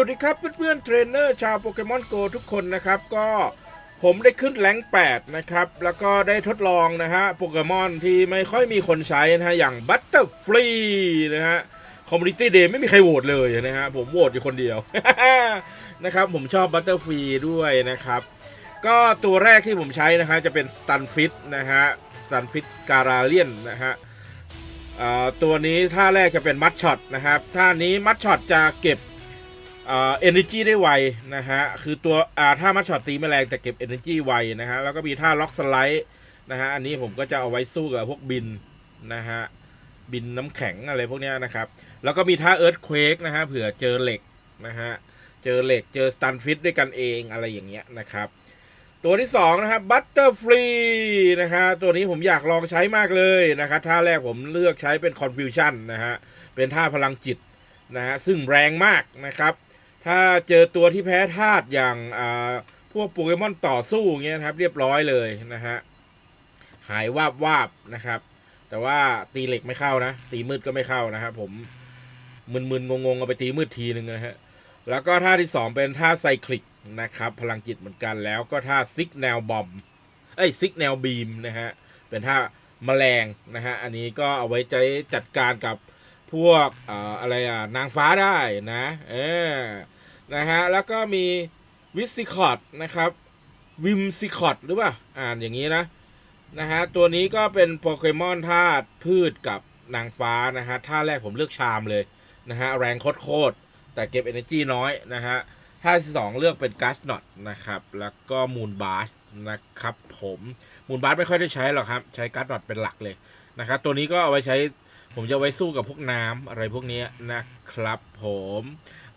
วัสดีครับเพื่อนๆเทรนเนอร์ชาวโปเกมอนโกทุกคนนะครับก็ผมได้ขึ้นแรง8นะครับแล้วก็ได้ทดลองนะฮะโปเกมอนที่ไม่ค่อยมีคนใช้นะฮะอย่างบัตเตอร์ฟรีนะฮะคอมมูนิตี้เดย์ไม่มีใครโหวตเลยนะฮะผมโหวตอยู่คนเดียวนะครับผมชอบบัตเตอร์ฟรีด้วยนะครับก็ตัวแรกที่ผมใช้นะฮะจะเป็นสตันฟิตนะฮะสตันฟิตการาเลียนนะฮะตัวนี้ท่าแรกจะเป็นมัดช็อตนะครับท่านี้มัดช็อตจะเก็บ เอ่อ energy ได้ไวนะฮะ คือตัวอ่าท่ามัดช็อตตีไม่แรงแต่เก็บ energy ไวนะฮะ แล้วก็มีท่าล็อกสไลด์นะฮะ อันนี้ผมก็จะเอาไว้สู้กับพวกบินนะฮะ บินน้ำแข็งอะไรพวกนี้นะครับ แล้วก็มีท่าเอิร์ธเควกนะฮะ เผื่อเจอเหล็กนะฮะ เจอเหล็ก เจอสตันฟิตด้วยกันเองอะไรอย่างเงี้ยนะครับ ตัวที่สองนะครับบัตเตอร์ฟรีนะครับตัวนี้ผมอยากลองใช้มากเลยนะครับท่าแรกผมเลือกใช้เป็น Confusion นะฮะ เป็นท่าพลังจิตนะฮะ ซึ่งแรงมากนะครับ ถ้าเจอตัวที่แพ้ธาตุอย่างอ่าพวกโปเกมอนต่อสู้เงี้ยครับ เรียบร้อยเลยนะฮะหายวาบวาบนะครับ แต่ว่าตีเหล็กไม่เข้านะ ตีมืดก็ไม่เข้านะครับผมมึนๆงงๆเอาไปตีมืดทีหนึ่งนะฮะแล้วก็ท่าที่สองเป็นท่าไซคลิกนะครับ พลังจิตเหมือนกันแล้วก็ท่าซิกแนวบอมเอ้ยซิกแนวบีมนะฮะเป็นท่าแมลงนะฮะอันนี้ก็เอาไว้ใช้จัดการกับพวกเอ่ออะไรอะนางฟ้าได้นะ เออ นะฮะ แล้วก็มีวิสิคอตนะครับวิมซิคอตหรือเปล่า อ่านอย่างนี้นะ นะฮะ ตัวนี้ก็เป็นโปเกมอนธาตุพืชกับนางฟ้านะฮะท่าแรกผมเลือกชามเลยนะฮะ แรงโคตรๆแต่เก็บ energy น้อยนะฮะท่าที่สองเลือกเป็นกัสนอตนะครับ แล้วก็มูนบาสนะครับผมมูนบาสไม่ค่อยได้ใช้หรอกครับ ใช้กัสนอตเป็นหลักเลยนะครับ ตัวนี้ก็เอาไว้ใช้ผมจะไว้สู้กับพวกน้ำอะไรพวกนี้นะครับผม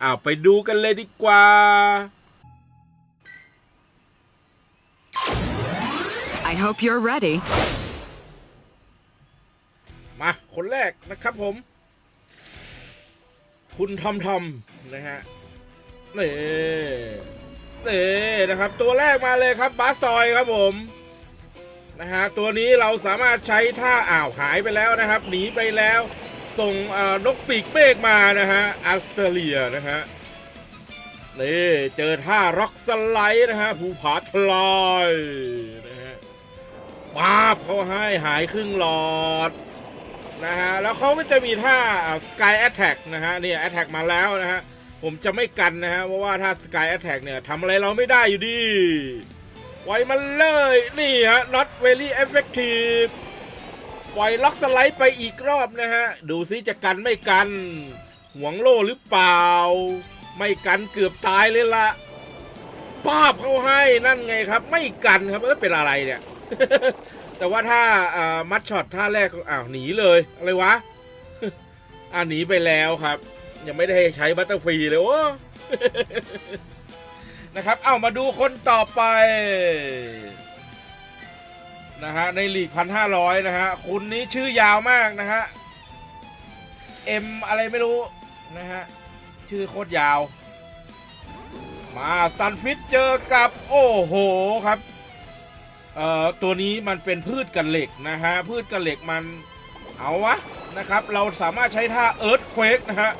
อ้าวไปดูกันเลยดีกว่า I hope you're ready. มา คนแรกนะครับผม คุณทอมทอมนะฮะนี่นี่นะครับ ตัวแรกมาเลยครับบาสซอยครับผมนะฮะตัวนี้เราสามารถใช้ท่าอ่าวหายไปแล้วนะครับ หนีไปแล้ว ส่งอ่อนกปีกเมฆมานะฮะออสเตรเลียนะฮะนี่เจอท่าร็อกสไลด์นะฮะภูผาทลายนะฮะป้าบเขาให้หายครึ่งหลอดนะฮะแล้วเขาก็จะมีท่า Sky Attack นะฮะเนี่ย Attack มาแล้วนะฮะผมจะไม่กันนะฮะเพราะว่าถ้า Sky Attack เนี่ยทำอะไรเราไม่ได้อยู่ดีปล่อยมันเลย นี่ฮะ not very effective ปล่อยล็อกสไลด์ไปอีกรอบนะฮะ ดูซิจะกันไม่กัน ห่วงโล่หรือเปล่า ไม่กันเกือบตายเลยละป้าบเขาให้นั่นไงครับ ไม่กันครับเออเป็นอะไรเนี่ย แต่ว่าถ้าอ่ามัดช็อตท่าแรกอ้าวหนีเลย อะไรวะอ่าหนีไปแล้วครับ ยังไม่ได้ใช้บัตเตอร์ฟรีเลยโอ้นะครับ เอามาดูคนต่อไป นะฮะในลีกพันห้าร้อยนะฮะคุณนี้ชื่อยาวมากนะฮะเอ็มอะไรไม่รู้นะฮะชื่อโคตรยาว มาซันฟิตเจอกับโอ้โหครับเอ่อตัวนี้มันเป็นพืชกันเหล็กนะฮะพืชกันเหล็กมันเอาวะนะครับเราสามารถใช้ท่าเอิร์ธเควกนะฮะ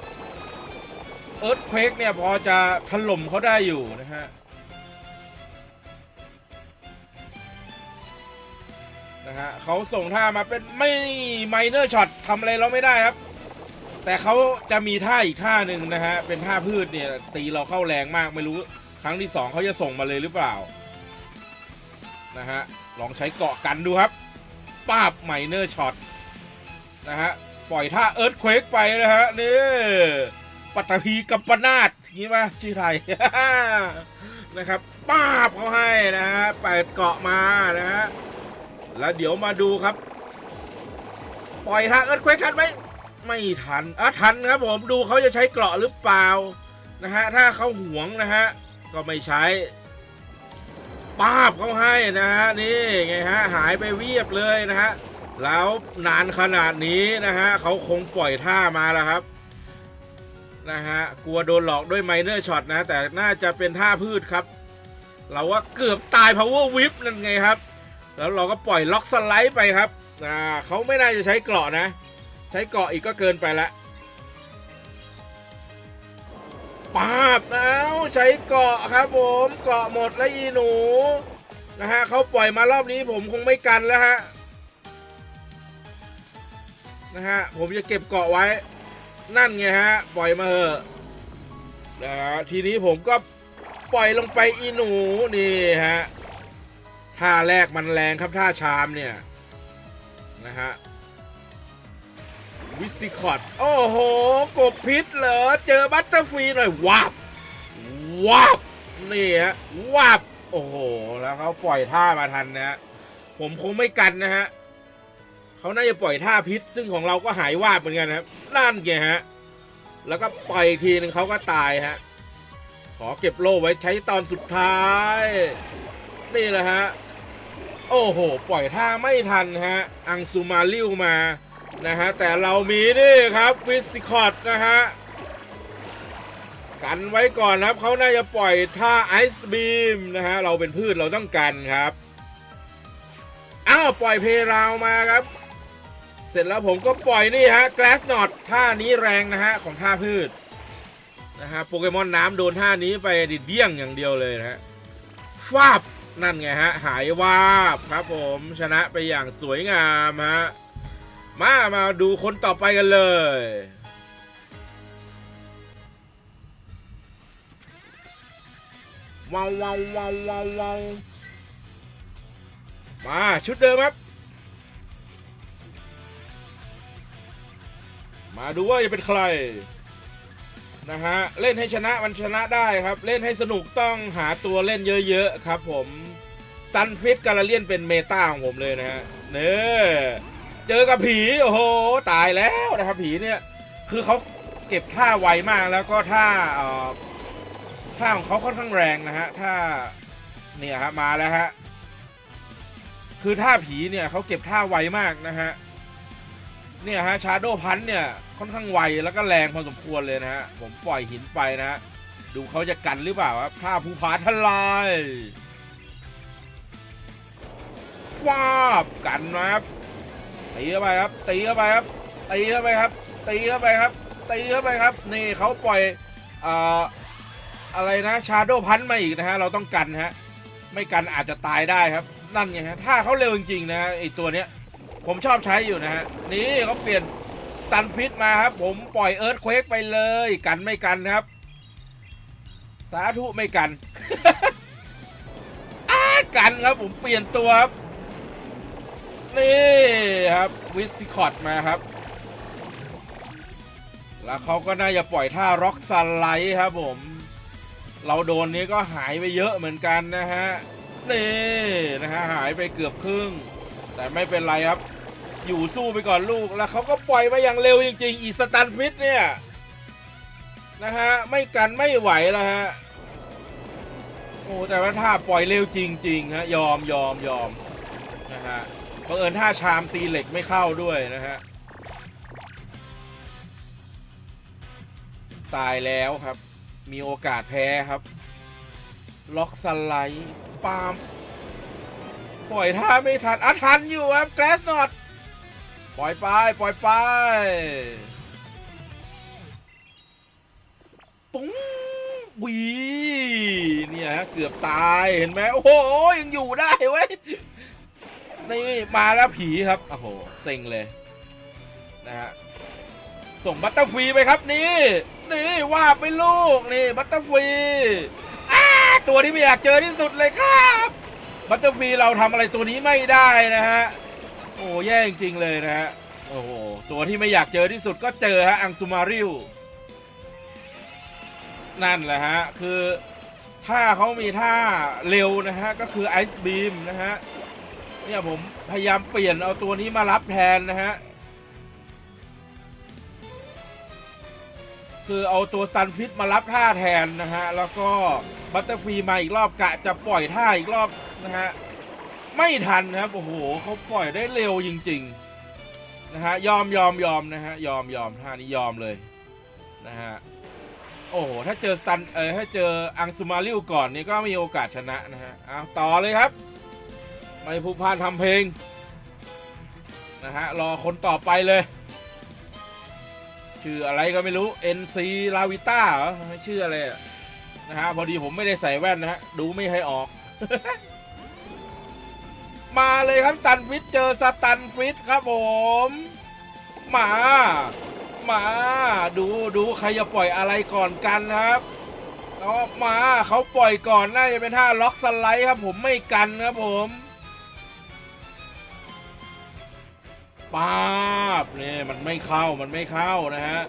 เอิร์ธเควกเนี่ยพอจะถล่มเขาได้อยู่นะฮะ นะฮะเขาส่งท่ามาเป็นไม่ไมเนอร์ช็อตทำอะไรเราไม่ได้ครับ แต่เขาจะมีท่าอีกท่าหนึ่งนะฮะ เป็นท่าพืชเนี่ย ตีเราเข้าแรงมากไม่รู้ครั้งที่สองเขาจะส่งมาเลยหรือเปล่า นะฮะ ลองใช้เกาะกันดูครับป้าบไมเนอร์ช็อตนะฮะ ปล่อยท่าเอิร์ธเควกไปนะฮะ นี่ปัตตภีกัปปนาตงี้ป่ะชื่อไทย นะครับป้าบเขาให้นะฮะไปเกาะมานะฮะ แล้วเดี๋ยวมาดูครับ ปล่อยท่าเอิร์ธเควกทันไหมไม่ทันอะทันครับผมดูเขาจะใช้เกราะหรือเปล่านะฮะถ้าเขาหวงนะฮะก็ไม่ใช้ป้าบเขาให้นะฮะนี่ไงฮะหายไปเวียบเลยนะฮะแล้วนานขนาดนี้นะฮะเขาคงปล่อยท่ามาแล้วครับนะฮะกลัวโดนหลอกด้วยไมเนอร์ช็อตนะแต่น่าจะเป็นท่าพืชครับ เราว่าเกือบตาย power whip นั่นไงครับ แล้วเราก็ปล่อยล็อกสไลด์ไปครับอ่าเขาไม่น่าจะใช้เกราะนะ ใช้เกราะอีกก็เกินไปละปาบแล้วใช้เกาะครับผมเกาะหมดแล้วอีหนูนะฮะเขาปล่อยมารอบนี้ผมคงไม่กันแล้วฮะนะฮะผมจะเก็บเกาะไว้นั่นไงฮะปล่อยมาเถอะนะฮะทีนี้ผมก็ปล่อยลงไปอีหนูนี่ฮะ ท่าแรกมันแรงครับท่าชามเนี่ย นะฮะ วิสิคอตโอ้โห กบพิษเหรอ เจอบัตเตอร์ฟรีหน่อยวับวับนี่ฮะวับโอ้โห แล้วเขาปล่อยท่ามาทันนะ ผมคงไม่กันนะฮะเขาน่าจะปล่อยท่าพิษ ซึ่งของเราก็หายวาบเหมือนกันนะครับนั่นไงฮะ แล้วก็ปล่อยทีหนึ่งเขาก็ตายฮะ ขอเก็บโล่ไว้ใช้ตอนสุดท้าย นี่แหละฮะ โอ้โห ปล่อยท่าไม่ทันฮะ อังซูมาริวมา นะฮะ แต่เรามีนี่ครับวิสคอตนะฮะ กันไว้ก่อนครับ เขาน่าจะปล่อยท่าไอซ์บีมนะฮะ เราเป็นพืชเราต้องกันครับ อ้าว ปล่อยเพราวมาครับ เสร็จแล้วผมก็ปล่อยนี่ฮะ glass knot ท่านี้แรงนะฮะ ของท่าพืช นะฮะ โปเกมอนน้ำโดนท่านี้ไปดิดเดี้ยงอย่างเดียวเลยนะฮะฟาบ นั่นไงฮะ หายวาบครับผมชนะไปอย่างสวยงามฮะ มามาดูคนต่อไปกันเลยว้าวว้าวว้าวว้าววาวมาชุดเดิมครับ มาดูว่าจะเป็นใคร นะฮะเล่นให้ชนะมันชนะได้ครับ เล่นให้สนุกต้องหาตัวเล่นเยอะๆครับผมซันฟิตกาลาเลียนเป็นเมตาของผมเลยนะฮะเน้เจอกับผีโอ้โหตายแล้วนะครับผีเนี่ยคือเขาเก็บท่าไวมากแล้วก็ท่าท่าของเขาค่อนข้างแรงนะฮะท่าเนี่ยฮะมาแล้วฮะคือท่าผีเนี่ยเขาเก็บท่าไวมากนะฮะเนี่ยฮะชาโดพันเนี่ย ค่อนข้างไวแล้วก็แรงพอสมควรเลยนะฮะผมปล่อยหินไปนะฮะดูเขาจะกันหรือเปล่าครับท่าภูผาทลายฟาบกันนะครับตีเข้าไปครับตีเข้าไปครับตีเข้าไปครับตีเข้าไปครับตีเข้าไปครับนี่เขาปล่อยอ่ออะไรนะชาโดพันมาอีกนะฮะเราต้องกันฮะไม่กันอาจจะตายได้ครับ นั่นไงฮะถ้าเขาเร็วจริงๆนะฮะไอตัวเนี้ยผมชอบใช้อยู่นะฮะนี่เขาเปลี่ยน ซันฟิตมาครับ ผมปล่อยเอิร์ธเควกไปเลยกันไม่กันครับ สาธุไม่กันอากันครับผมเปลี่ยนตัวครับ นี่ครับวิสคอตมาครับ แล้วเขาก็น่าจะปล่อยท่าร็อกสไลด์ครับผม เราโดนนี้ก็หายไปเยอะเหมือนกันนะฮะ นี่นะฮะหายไปเกือบครึ่ง แต่ไม่เป็นไรครับ อยู่สู้ไปก่อนลูกแล้วเขาก็ปล่อยมาอย่างเร็วจริงๆอีสตันฟิตเนี่ยนะฮะไม่กันไม่ไหวแล้วฮะโอ้แต่ว่าท่าปล่อยเร็วจริงๆฮะยอมยอมยอมนะฮะบังเอิญท่าชามตีเหล็กไม่เข้าด้วยนะฮะตายแล้วครับ มีโอกาสแพ้ครับ ล็อกสไลด์ปาม ปล่อยท่าไม่ทันอะทันอยู่ครับแกลสนอต ล่อยไป ปล่อยไปปุ้งวีเนี่ยฮะเกือบตายเห็นไหมโอ้โหยังอยู่ได้เว้ยนี่มาแล้วผีครับโอ้โหเซ็งเลยนะฮะส่งบัตเตอร์ฟรีไปครับนี่นี่ว่าไปลูกนี่บัตเตอร์ฟรีตัวที่ไม่อยากเจอที่สุดเลยครับบัตเตอร์ฟรีเราทำอะไรตัวนี้ไม่ได้นะฮะ อ้แย่จริงๆเลยนะฮะโอ้โหตัวที่ไม่อยากเจอที่สุดก็เจอฮะอังซูมาริวนั่นแหละฮะ คือถ้าเขามีท่าเร็วนะฮะ ก็คือไอซ์บีมนะฮะเนี่ยผมพยายามเปลี่ยนเอาตัวนี้มารับแทนนะฮะ คือเอาตัวซันฟิตมารับท่าแทนนะฮะ แล้วก็บัตเตอร์ฟรีมาอีกรอบกะจะปล่อยท่าอีกรอบนะฮะ ไม่ทันครับโอ้โหเขาปล่อยได้เร็วจริงๆนะฮะยอมยอมยอมนะฮะยอมยอมท่านี้ยอมเลยนะฮะโอ้โหถ้าเจอสตันเออถ้าเจออังซูมาริวก่อนนี่ก็มีโอกาสชนะนะฮะเอาต่อเลยครับ ไม่ผูกพานทำเพลงนะฮะรอคนต่อไปเลยชื่ออะไรก็ไม่รู้ NC ลาวิต้าเหรอชื่ออะไรนะฮะพอดีผมไม่ได้ใส่แว่นนะฮะดูไม่ให้ออก มาเลยครับสตันฟิตเจอสตันฟิตครับผมมา มาดูดูใครจะปล่อยอะไรก่อนกันครับแล้วมาเขาปล่อยก่อนน่าจะเป็นท่าล็อกสไลด์ครับผมไม่กันครับผมป๊าบนี่ยมันไม่เข้ามันไม่เข้านะฮะ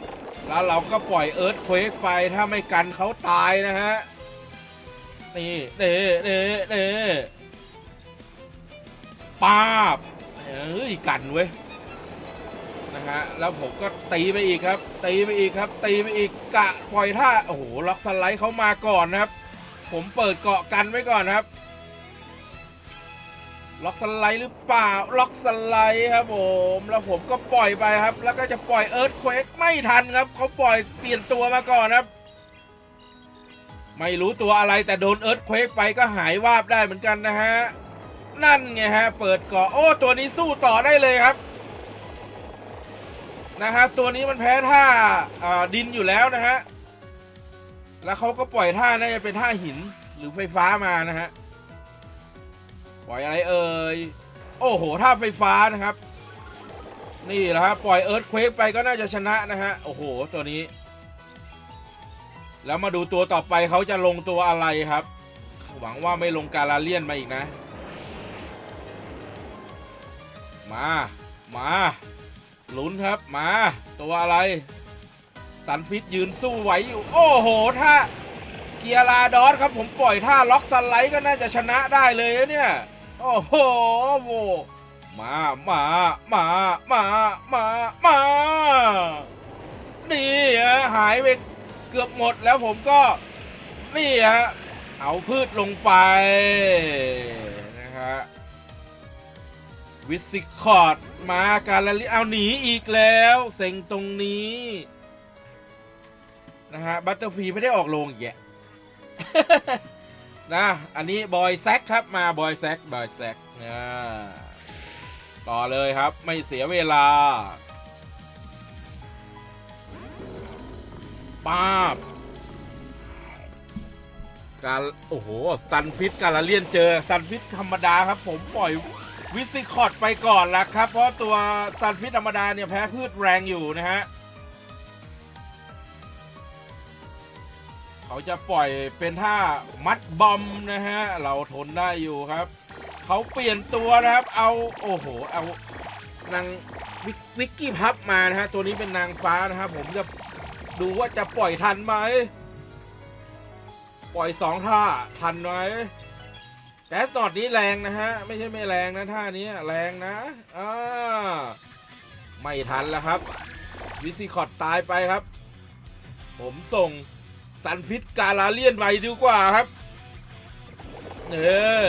แล้วเราก็ปล่อยเอิร์ธเควกไปถ้าไม่กันเขาตายนะฮะนี่เด้เด้เด้ ป๊าบเอ้ยกันเว้ยนะฮะแล้วผมก็ตีไปอีกครับ ตีไปอีกครับ ตีไปอีกกะปล่อยท่าโอ้โหล็อกสไลด์เขามาก่อนนะครับ ผมเปิดเกาะกันไว้ก่อนครับ ล็อกสไลด์หรือเปล่าล็อกสไลด์ครับผมแล้วผมก็ปล่อยไปครับ แล้วก็จะปล่อยเอิร์ธเควกไม่ทันครับเขาปล่อยเปลี่ยนตัวมาก่อนครับ ไม่รู้ตัวอะไรแต่โดนเอิร์ธเควกไปก็หายวาบได้เหมือนกันนะฮะ นั่นไงฮะ เปิดเกาะโอ้ตัวนี้สู้ต่อได้เลยครับ นะฮะตัวนี้มันแพ้ท่าดินอยู่แล้วนะฮะ แล้วเขาก็ปล่อยท่าน่าจะเป็นท่าหินหรือไฟฟ้ามานะฮะ ปล่อยอะไรเอ่ยโอ้โหท่าไฟฟ้านะครับ นี่แหละครับปล่อยเอิร์ธเควกไปก็น่าจะชนะนะฮะ โอ้โหตัวนี้ แล้วมาดูตัวต่อไปเขาจะลงตัวอะไรครับ หวังว่าไม่ลงการาเลียนมาอีกนะ มา มาลุ้นครับ มา ตัวอะไรตันฟิตยืนสู้ไหวอยู่ โอ้โห ถ้า เกียร์ลาดอสครับผมปล่อยท่าล็อกสไลด์ก็น่าจะชนะได้เลยเนี่ย โอ้โหโวมา มา มา มา มา มา นี่ฮะหายไปเกือบหมดแล้วผมก็ นี่ฮะ เอาพืชลงไปนะฮะ วิสิคอร์ดมาการละลิเอาหนีอีกแล้วเซ็งตรงนี้ นะฮะ บัตเตอร์ฟรีไม่ได้ออกโรงอีกแยะนะ อันนี้บอยแซกครับมาบอยแซกบอยแซกนะต่อเลยครับไม่เสียเวลาป้าบการ โอ้โหซันฟิตการละเลียนเจอซันฟิตธรรมดาครับ ผมปล่อย วิสิคอร์ดไปก่อนละครับ เพราะตัวซันฟิตธรรมดาเนี่ยแพ้พืชแรงอยู่นะฮะ เขาจะปล่อยเป็นท่ามัดบอมนะฮะ เราทนได้อยู่ครับ เขาเปลี่ยนตัวนะครับ เอาโอ้โห เอานางววิกกี้พับมานะฮะ ตัวนี้เป็นนางฟ้านะครับผมจะดูว่าจะปล่อยทันไหม ปล่อยสองท่าทันไหม แก๊สตอดนี้แรงนะฮะ ไม่ใช่ไม่แรงนะท่านี้แรงนะอ่าไม่ทันแล้วครับ วิซิคอตตายไปครับ ผมส่งซันฟิตกาลาเลียนไปดีกว่าครับเออ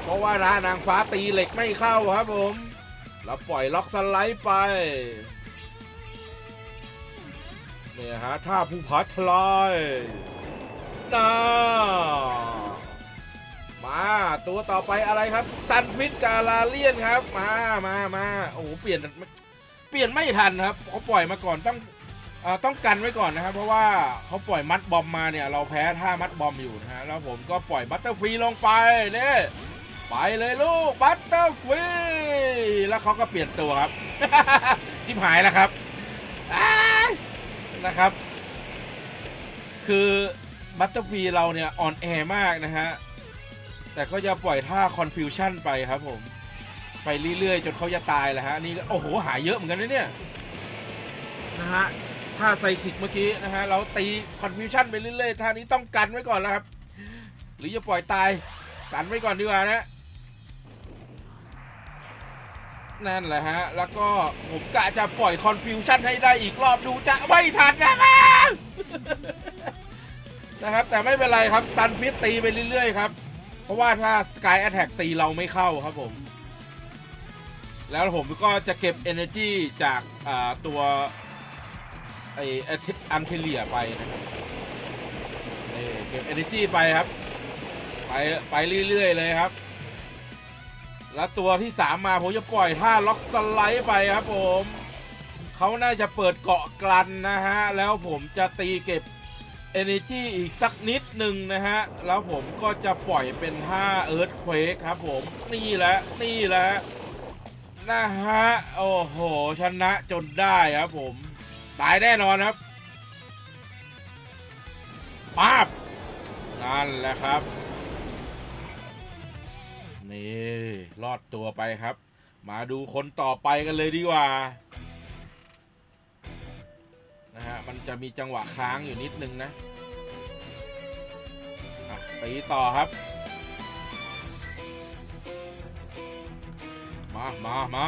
เพราะว่าร้านางฟ้าตีเหล็กไม่เข้าครับผมแล้วปล่อยล็อกสไลด์ไปเนี่ยฮะท่าผู้พัทลายน้า มาตัวต่อไปอะไรครับตันฟิตกาลาเลียนครับ มามามาโอ้โหเปลี่ยนเปลี่ยนไม่ทันครับเขาปล่อยมาก่อนต้องอต้องกันไว้ก่อนนะครับ เพราะว่าเขาปล่อยมัดบอมมาเนี่ย เราแพ้ท่ามัดบอมอยู่นะฮะแล้วผมก็ปล่อยบัตเตอร์ฟรีลงไปเนี่ยไปเลยลูกบัตเตอร์ฟรีแล้วเขาก็เปลี่ยนตัวครับทิมหายแล้วครับนะครับ คือบัตเตอร์ฟีเราเนี่ยอ่อนแอมากนะฮะ แต่ก็จะปล่อยท่าคอนฟิวชันไปครับผม ไปเรื่อยๆ จนเขาจะตายแหละฮะ นี่ก็โอ้โห หายเยอะเหมือนกันนะเนี่ย นะฮะ ท่าไซคิกเมื่อกี้นะฮะ เราตีคอนฟิวชันไปเรื่อยๆ ท่านี้ต้องกันไว้ก่อนแล้วครับ หรือจะปล่อยตาย กันไว้ก่อนดีกว่านะนั่นแหละฮะ แล้วก็ผมกะจะปล่อยคอนฟิวชันให้ได้อีกรอบดูจะไม่ทันนะครับนะครับ แต่ไม่เป็นไรครับซันฟิตตีไปเรื่อยๆครับ เพราะว่าถ้าสกายแอ t แทกตีเราไม่เข้าครับผม แล้วผมก็จะเก็บ Energy จากตัวไออันเทเลียไปนะครับนี่เก็บ Energy ไปครับ ไปไปเรื่อย ๆ เลยครับ แล้วตัวที่สามมาผมจะปล่อยท่าล็อกสไลด์ไปครับผม เขาน่าจะเปิดเกาะกลันนะฮะ แล้วผมจะตีเก็บ Energy อีกสักนิดหนึ่งนะฮะ แล้วผมก็จะปล่อยเป็นท่า Earthquake ครับผม นี่แหละ นี่แหละ นะฮะ โอ้โห ชนะจนได้ครับผม ตายแน่นอนครับป๊าบนั่นแหละครับ นี่ รอดตัวไปครับ มาดูคนต่อไปกันเลยดีกว่า นะฮะ มันจะมีจังหวะค้างอยู่นิดนึงนะตีต่อครับ มา มา มา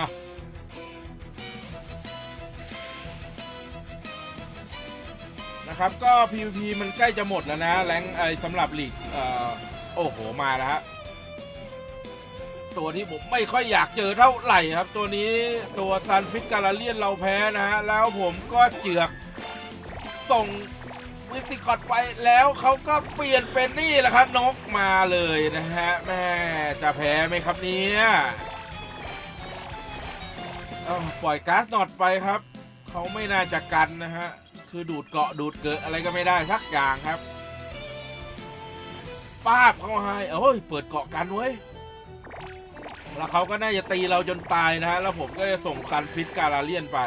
นะครับก็ PVP มันใกล้จะหมดแล้วนะแรงไอสำหรับลีกเอ่อโอ้โหมาแล้วฮะตัวที่ผมไม่ค่อยอยากเจอเท่าไหร่ครับ ตัวนี้ตัวซันฟิตการาเลียนเราแพ้นะฮะแล้วผมก็เจือก ส่งวิสิคอตไปแล้วเขาก็เปลี่ยนเป็นนี่แหละครับนกมาเลยนะฮะแม่จะแพ้ไหมครับเนี่ยปล่อยก๊าซนอตไปครับเขาไม่น่าจะกันนะฮะคือดูดเกาะดูดเกิดอะไรก็ไม่ได้สักอย่างครับป้าบเขาให้เอ้ยเปิดเกาะกันเว้ยแล้วเขาก็น่าจะตีเราจนตายนะฮะแล้วผมก็จะส่งกันฟิตการาเลียนไป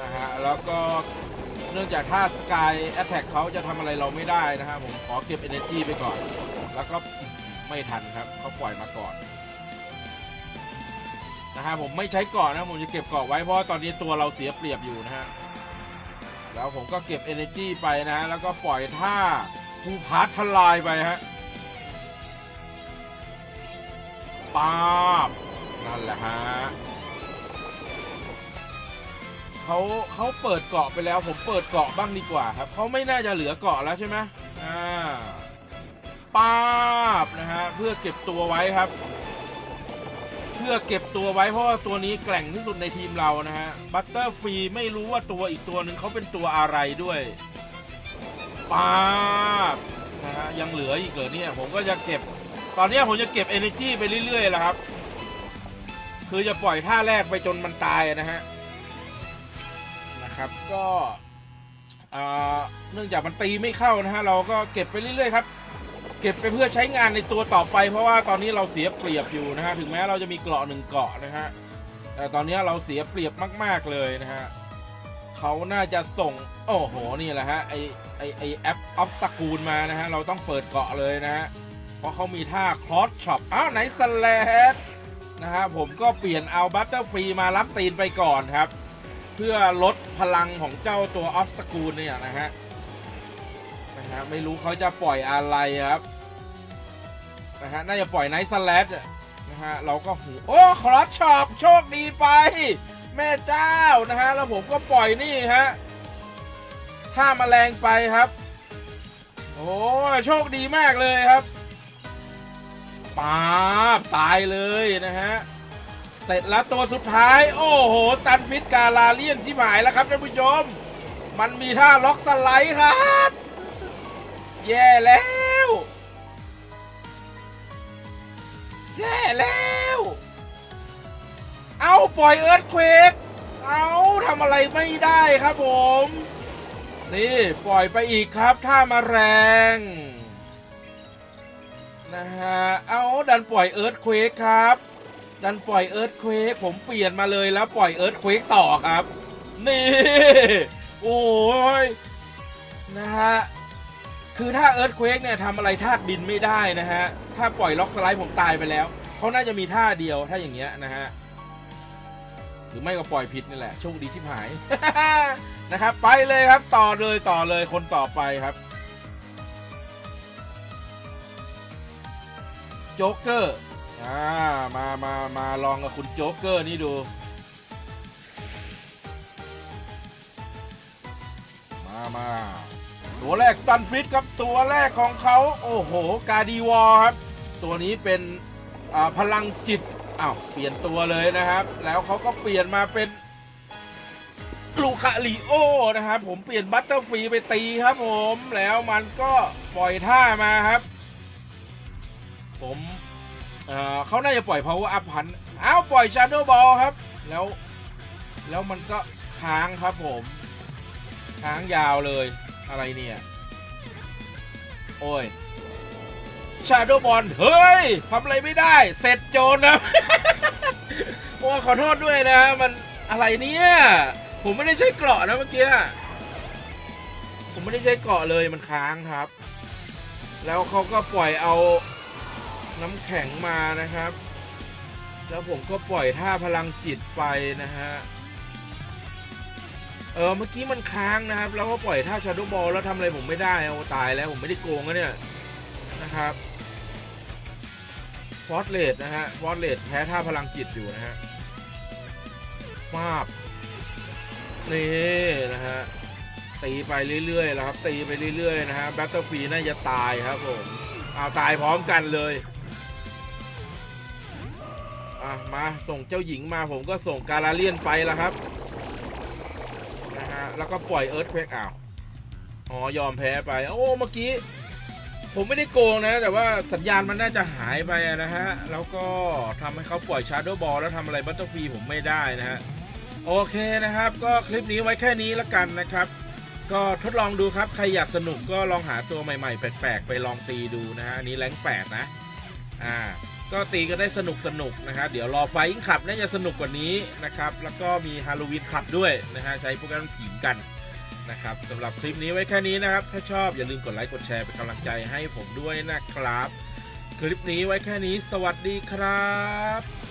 นะฮะแล้วก็เนื่องจากถ้าสกายแอตแทกเขาจะทำอะไรเราไม่ได้นะฮะผมขอเก็บ Energy ไปก่อน แล้วก็ไม่ทันครับเขาปล่อยมาก่อนนะฮะผมไม่ใช้เกาะนะผมจะเก็บเกาะไว้เพราะตอนนี้ตัวเราเสียเปรียบอยู่นะฮะแล้วผมก็เก็บ Energy ไปนะแล้วก็ปล่อยท่าภูพาร์ททลายไปฮะป๊าบนั่นแหละฮะ เขาเขาเปิดเกาะไปแล้ว ผมเปิดเกาะบ้างดีกว่าครับเขาไม่น่าจะเหลือเกาะแล้วใช่ไหมอ่าป๊าบนะฮะเพื่อเก็บตัวไว้ครับ เพื่อเก็บตัวไว้เพราะว่าตัวนี้แกร่งที่สุดในทีมเรานะฮะบัตเตอร์ฟรีไม่รู้ว่าตัวอีกตัวหนึ่งเขาเป็นตัวอะไรด้วยป๊าบนะฮะยังเหลืออีกเหรอเนี่ยผมก็จะเก็บ ตอนนี้ผมจะเก็บ Energy ไปเรื่อยๆแล้วครับ คือจะปล่อยท่าแรกไปจนมันตายนะฮะ นะครับ ก็เนื่องจากมันตีไม่เข้านะฮะเราก็เก็บไปเรื่อยๆครับเก็บไปเพื่อใช้งานในตัวต่อไป เพราะว่าตอนนี้เราเสียเปรียบอยู่นะฮะถึงแม้เราจะมีเกราะหนึ่งเกราะนะฮะแต่ตอนนี้เราเสียเปรียบมาก ๆเลยนะฮะเขาน่าจะส่งโอ้โหนี่แหละฮะไอไอไอแอปออฟตะกูลมานะฮะเราต้องเปิดเกาะเลยนะฮะเพราะเขามีท่าคอสช็อปอ้าวไหนสแลดนะฮะผมก็เปลี่ยนเอาบัตเตอร์ฟรีมารับตีนไปก่อนครับ เพื่อลดพลังของเจ้าตัวออฟสกูลเนี่ยนะฮะนะฮะไม่รู้เขาจะปล่อยอะไรครับนะฮะน่าจะปล่อยไนท์สแลดนะฮะเราก็หูโอ้คอสช็อปโชคดีไป แม่เจ้านะฮะแล้วผมก็ปล่อยนี่ฮะท่าแมลงไปครับ โอ้โชคดีมากเลยครับปาบตายเลยนะฮะ เสร็จแล้วตัวสุดท้าย โอ้โหซันฟิตกาลาเลียนที่หมายแล้วครับท่านผู้ชม มันมีท่าล็อกสไลด์ครับ แย่แล้ว แย่แล้ว เอาปล่อยเอิร์ธเควกเอาทำอะไรไม่ได้ครับผม นี่ปล่อยไปอีกครับท่ามาแรงนะฮะ เอาดันปล่อยเอิร์ธเควกครับ ดันปล่อยเอิร์ธเควกผมเปลี่ยนมาเลยแล้วปล่อยเอิร์ธเควกต่อครับ นี่ โอ้ยนะฮะคือถ้าเอิร์ธเควกเนี่ยทำอะไรธาตุดินไม่ได้นะฮะ ถ้าปล่อยล็อกสไลด์ผมตายไปแล้วเขาน่าจะมีท่าเดียวถ้าอย่างเงี้ยนะฮะหรือไม่ก็ปล่อยผิดนี่แหละโชคดีชิบหายนะครับ ไปเลยครับต่อเลยต่อเลยคนต่อไปครับโจ๊กเกอร์ อ่ามามามาลองกับคุณโจ๊กเกอร์นี่ดู มามาตัวแรกซันฟิตครับตัวแรกของเขาโอ้โห กาดีวอครับ ตัวนี้เป็นพลังจิตอ้าวเปลี่ยนตัวเลยนะครับ แล้วเขาก็เปลี่ยนมาเป็นลูคาลิโอนะครับผมเปลี่ยนบัตเตอร์ฟรีไปตีครับผมแล้วมันก็ปล่อยท่ามาครับ ผม เอ่อเขาน่าจะปล่อย power up พันอ้าวปล่อย shadow ball ครับ แล้ว แล้วมันก็ค้างครับผม ค้างยาวเลยอะไรเนี่ย โอ้ยชาโดบอลเฮ้ยทำอะไรไม่ได้ เสร็จโจรนะโอ้ขอโทษด้วยนะ มันอะไรเนี่ย ผมไม่ได้ใช้เกราะนะเมื่อกี้ผมไม่ได้ใช้เกราะเลยมันค้างครับ แล้วเขาก็ปล่อยเอา น้ำแข็งมานะครับ แล้วผมก็ปล่อยท่าพลังจิตไปนะฮะ เออเมื่อกี้มันค้างนะครับ แล้วก็ปล่อยท่าชาร์ดบอลแล้วทำอะไรผมไม่ได้เอาตายแล้วผมไม่ได้โกงนะเนี่ยนะครับฟอสเลดนะฮะฟอสเลดแพ้ท่าพลังจิตอยู่นะฮะฟาบนี่นะฮะตีไปเรื่อยๆแล้วครับตีไปเรื่อยๆนะฮะแบตเตอร์ฟีน่าจะตายครับผมเอาตายพร้อมกันเลย อะมาส่งเจ้าหญิงมาผมก็ส่งกาลาเลียนไปแล้วครับนะฮะแล้วก็ปล่อยเอิร์ธเควกอ้าวอ๋อยอมแพ้ไป โอ้เมื่อกี้ ผมไม่ได้โกงนะ แต่ว่าสัญญาณมันน่าจะหายไปนะฮะ แล้วก็ทำให้เขาปล่อยชาร์โดบอลแล้วทำอะไรบัตเตอร์ฟีผมไม่ได้นะฮะ โอเคนะครับ ก็คลิปนี้ไว้แค่นี้ละกันนะครับ ก็ทดลองดูครับ ใครอยากสนุกก็ลองหาตัวใหม่ๆ แปลกๆ ไปลองตีดูนะฮะ อันนี้แรงแปดนะ อ่า ก็ตีก็ได้สนุกสนุกๆนะครับเดี๋ยวรอไฟอิงขับน่าจะสนุกกว่านี้นะครับ แล้วก็มีฮาโลวีนขับด้วยนะฮะใช้พวกนั้นผีกันนะครับสำหรับคลิปนี้ไว้แค่นี้นะครับ ถ้าชอบอย่าลืมกดไลค์กดแชร์เป็นกำลังใจให้ผมด้วยนะครับ คลิปนี้ไว้แค่นี้สวัสดีครับ